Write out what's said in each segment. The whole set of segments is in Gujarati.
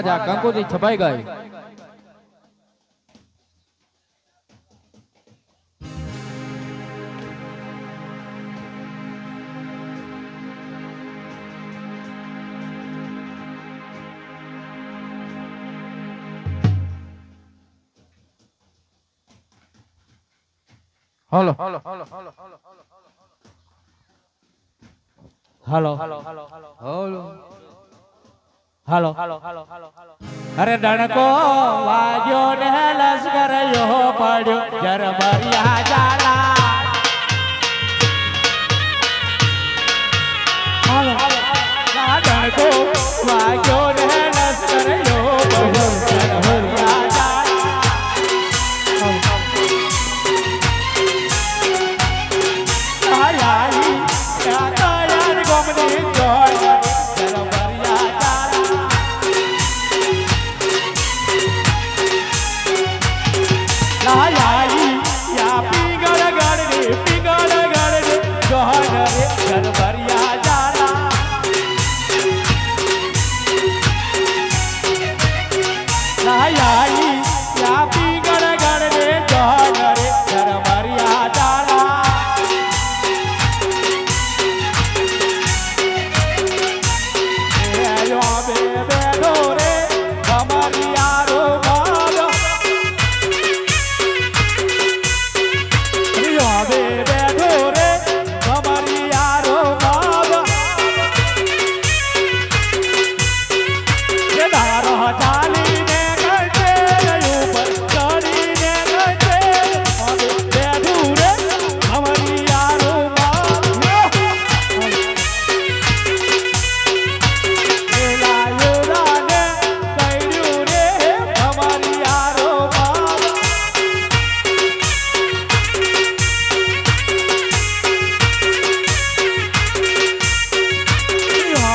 મહારાજા કંકુજી છપાઈ ગઈ hello hello hello hello hello hello hello hello hello હાલો. અરે ડણકો વાગ્યો ને લશ્કર યો પડ્યો જર ભર્યા જાડા ડણકો વાગ્યો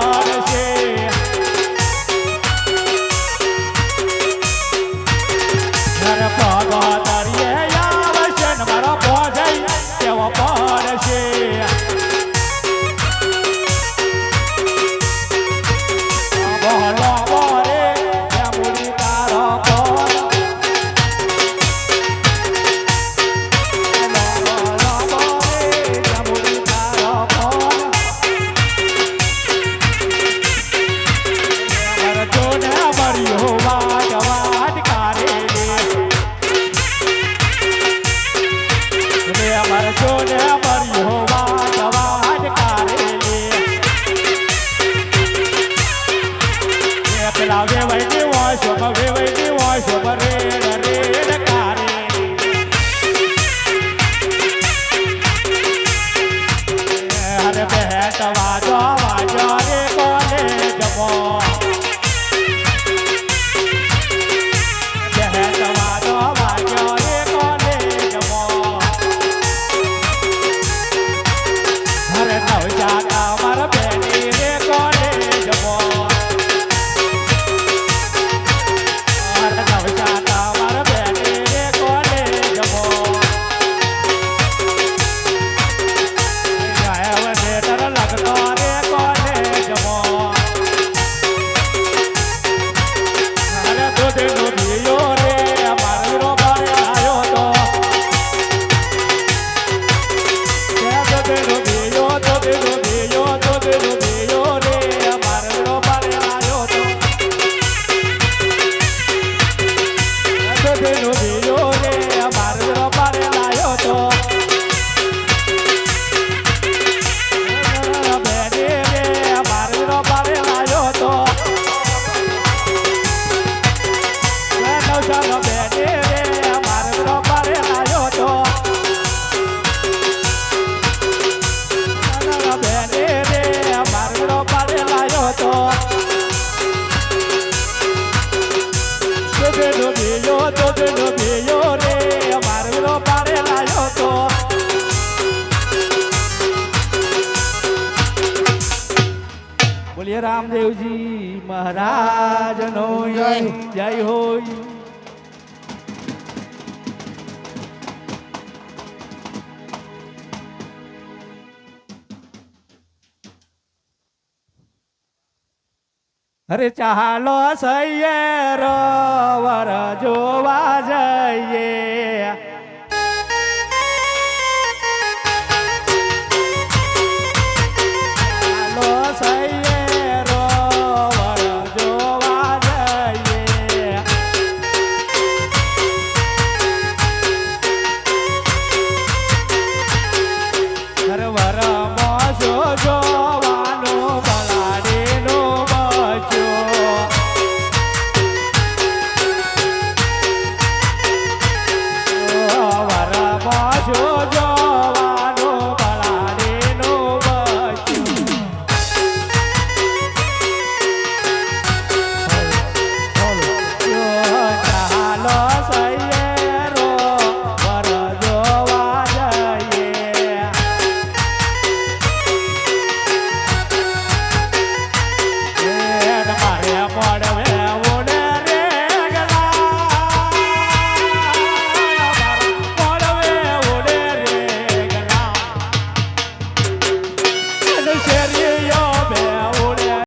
heart. Javier. બોલીએ રામદેવજી મહારાજનો જય જય. હોય. અરે ચાલો સૈયે રોવર જોવા જઈએ.